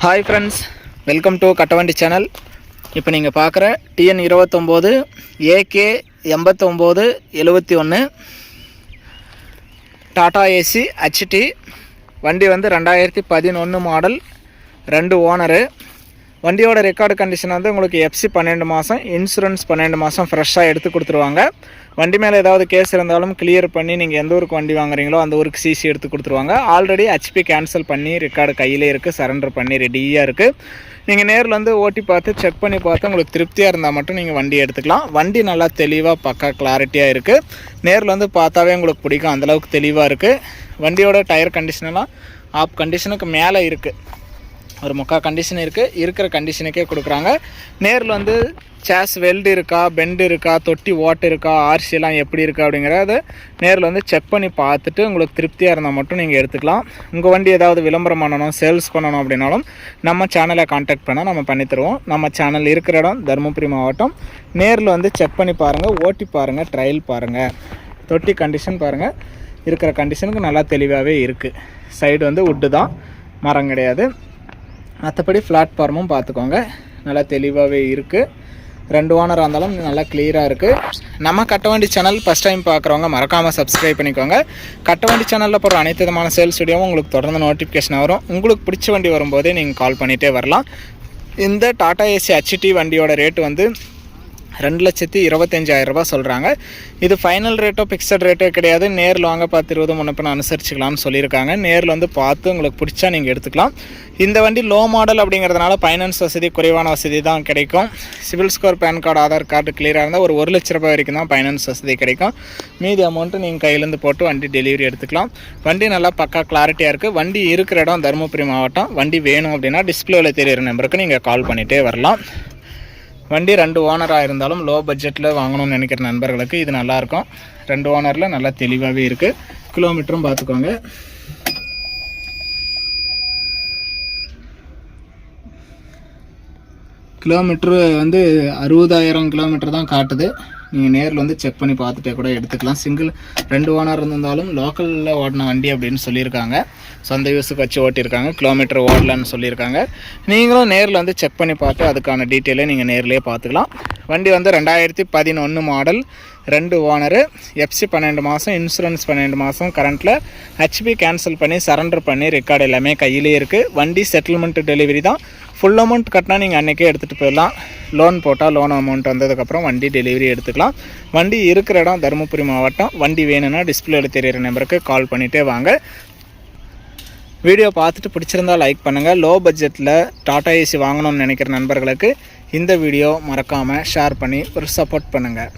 Hi friends welcome to Kattavandi channel இப்போ நீங்கள் பார்க்குற டிஎன் இருபத்தொம்போது ஏகே எண்பத்தொம்போது எழுபத்தி ஒன்று டாடா ஏசி ஹச்டி வண்டி வந்து ரெண்டாயிரத்தி பதினொன்று மாடல் ரெண்டு ஓனரு வண்டியோட ரெக்கார்டு கண்டிஷன் வந்து உங்களுக்கு எஃப்சி பன்னெண்டு மாதம் இன்சூரன்ஸ் பன்னெண்டு மாதம் ஃப்ரெஷ்ஷாக எடுத்து கொடுத்துருவாங்க. வண்டி மேலே ஏதாவது கேஸ் இருந்தாலும் கிளியர் பண்ணி நீங்கள் எந்த ஊருக்கு வண்டி வாங்குறீங்களோ அந்த ஊருக்கு சிசி எடுத்து கொடுத்துருவாங்க. ஆல்ரெடி ஹெச்பி கேன்சல் பண்ணி ரெக்கார்டு கையிலே இருக்குது சரண்டர் பண்ணி ரெடியாக இருக்குது நீங்கள் நேரில் வந்து ஓட்டி பார்த்து செக் பண்ணி பார்த்து உங்களுக்கு திருப்தியாக இருந்தால் மட்டும் நீங்கள் வண்டி எடுத்துக்கலாம். வண்டி நல்லா தெளிவாக பக்கா கிளாரிட்டியாக இருக்குது நேரில் வந்து பார்த்தாவே உங்களுக்கு பிடிக்கும். அந்தளவுக்கு தெளிவாக இருக்குது வண்டியோட டயர் கண்டிஷனெல்லாம் ஆப் கண்டிஷனுக்கு மேலே இருக்குது ஒரு முக்கால் கண்டிஷன் இருக்குது இருக்கிற கண்டிஷனுக்கே கொடுக்குறாங்க. நேரில் வந்து சேஸ் வெல்டு இருக்கா பெண்டு இருக்கா தொட்டி ஓட்டு இருக்கா ஆர்சி எப்படி இருக்கா அப்படிங்கிறத நேரில் வந்து செக் பண்ணி பார்த்துட்டு உங்களுக்கு திருப்தியாக இருந்தால் மட்டும் நீங்கள் எடுத்துக்கலாம். உங்கள் வண்டி ஏதாவது விளம்பரம் பண்ணணும் சேல்ஸ் பண்ணணும் அப்படின்னாலும் நம்ம சேனலை காண்டாக்ட் பண்ணால் நம்ம பண்ணித்தருவோம் நம்ம சேனல் இருக்கிற இடம் தருமபுரி மாவட்டம். நேரில் வந்து செக் பண்ணி பாருங்கள் ஓட்டி பாருங்கள் ட்ரையல் பாருங்கள் தொட்டி கண்டிஷன் பாருங்கள் இருக்கிற கண்டிஷனுக்கு நல்லா தெளிவாகவே இருக்குது சைடு வந்து உட்டு தான். மரம் கிடையாது. மற்றபடி பிளாட்ஃபார்மும் பார்த்துக்கோங்க நல்லா தெளிவாகவே இருக்குது ரெண்டு ஓனராக இருந்தாலும் நல்லா கிளியராக இருக்குது நம்ம கட்டவண்டி சேனல் ஃபஸ்ட் டைம் பார்க்குறவங்க மறக்காமல் சப்ஸ்கிரைப் பண்ணிக்கோங்க. கட்டவண்டி சேனலில் போகிற அனைத்து விதமான சேல்ஸ் வீடியோவும் உங்களுக்கு தொடர்ந்து நோட்டிஃபிகேஷன் வரும். உங்களுக்கு பிடிச்ச வண்டி வரும்போதே நீங்கள் கால் பண்ணிகிட்டே வரலாம். இந்த டாடா ஏசி ஹச்டி வண்டியோட ரேட்டு வந்து ரெண்டு லட்சத்தி இருபத்தஞ்சாயிரம் சொல்கிறாங்க இது ஃபைனல் ரேட்டோ ஃபிக்ஸட் ரேட்டோ கிடையாது. நேரில் வாங்க பார்த்து இருபது முன்னப்பின அனுசரிச்சுக்கலாம்னு சொல்லியிருக்காங்க. நேரில் வந்து பார்த்து உங்களுக்கு பிடிச்சா நீங்கள் எடுத்துக்கலாம். இந்த வண்டி லோ மாடல் அப்படிங்கிறதுனால ஃபைனான்ஸ் வசதி குறைவான வசதி தான் கிடைக்கும். Civil score PAN card Aadhaar card கிளியராக இருந்தால் ஒரு ஒரு லட்ச ரூபாய் வரைக்கும் தான் ஃபைனான்ஸ் வசதி கிடைக்கும். மீதி அமௌண்ட்டு நீங்கள் கையிலேருந்து போட்டு வண்டி டெலிவரி எடுத்துக்கலாம். வண்டி நல்லா பக்கா கிளாரிட்டியாக இருக்குது வண்டி இருக்கிற இடம் தருமபுரி மாவட்டம். வண்டி வேணும் அப்படின்னா டிஸ்பிளேவில் தெரியிற நம்பருக்கு நீங்கள் கால் பண்ணிகிட்டே வரலாம். வண்டி ரெண்டு ஓனராக இருந்தாலும் லோ பட்ஜெட்டில் வாங்கணும்னு நினைக்கிற நண்பர்களுக்கு இது நல்லாயிருக்கும். ரெண்டு ஓனரில் நல்லா தெளிவாகவே இருக்குது கிலோமீட்டரும் பார்த்துக்கோங்க. கிலோமீட்ரு வந்து அறுபதாயிரம் கிலோமீட்டர் தான் காட்டுது. நீங்கள் நேரில் வந்து செக் பண்ணி பார்த்துட்டே கூட எடுத்துக்கலாம். சிங்கிள் ரெண்டு ஓனர் இருந்தாலும் லோக்கலில் ஓடின வண்டி அப்படின்னு சொல்லியிருக்காங்க. சொந்த யூஸுக்கு வச்சு ஓட்டியிருக்காங்க. கிலோமீட்டர் ஓடலான்னு சொல்லியிருக்காங்க. நீங்களும் நேரில் வந்து செக் பண்ணி பார்த்து அதுக்கான டீட்டெயிலை நீங்கள் நேர்லேயே பார்த்துக்கலாம். வண்டி வந்து ரெண்டாயிரத்தி பதினொன்று மாடல் ரெண்டு ஓனரு எஃப்சி பன்னெண்டு மாதம் இன்சூரன்ஸ் பன்னெண்டு மாதம் கரண்ட்டில் ஹெச்பி கேன்சல் பண்ணி சரண்டர் பண்ணி ரெக்கார்டு எல்லாமே கையிலே இருக்குது வண்டி செட்டில்மெண்ட் டெலிவரி தான். ஃபுல் அமௌண்ட் கட்டினா நீங்கள் அன்றைக்கே எடுத்துகிட்டு போயிடலாம். லோன் போட்டால் லோன் அமௌண்ட் வந்ததுக்கப்புறம் வண்டி டெலிவரி எடுத்துக்கலாம். வண்டி இருக்கிற இடம் தருமபுரி மாவட்டம். வண்டி வேணும்னா டிஸ்பிளேல தெரியிற நம்பருக்கு கால் பண்ணிகிட்டே வாங்க. வீடியோ பார்த்துட்டு பிடிச்சிருந்தா லைக் பண்ணுங்கள் லோ பட்ஜெட்டில் டாடா ஏசி வாங்கணும்னு நினைக்கிற நண்பர்களுக்கு இந்த வீடியோ மறக்காமல் ஷேர் பண்ணி ஒரு சப்போர்ட் பண்ணுங்கள்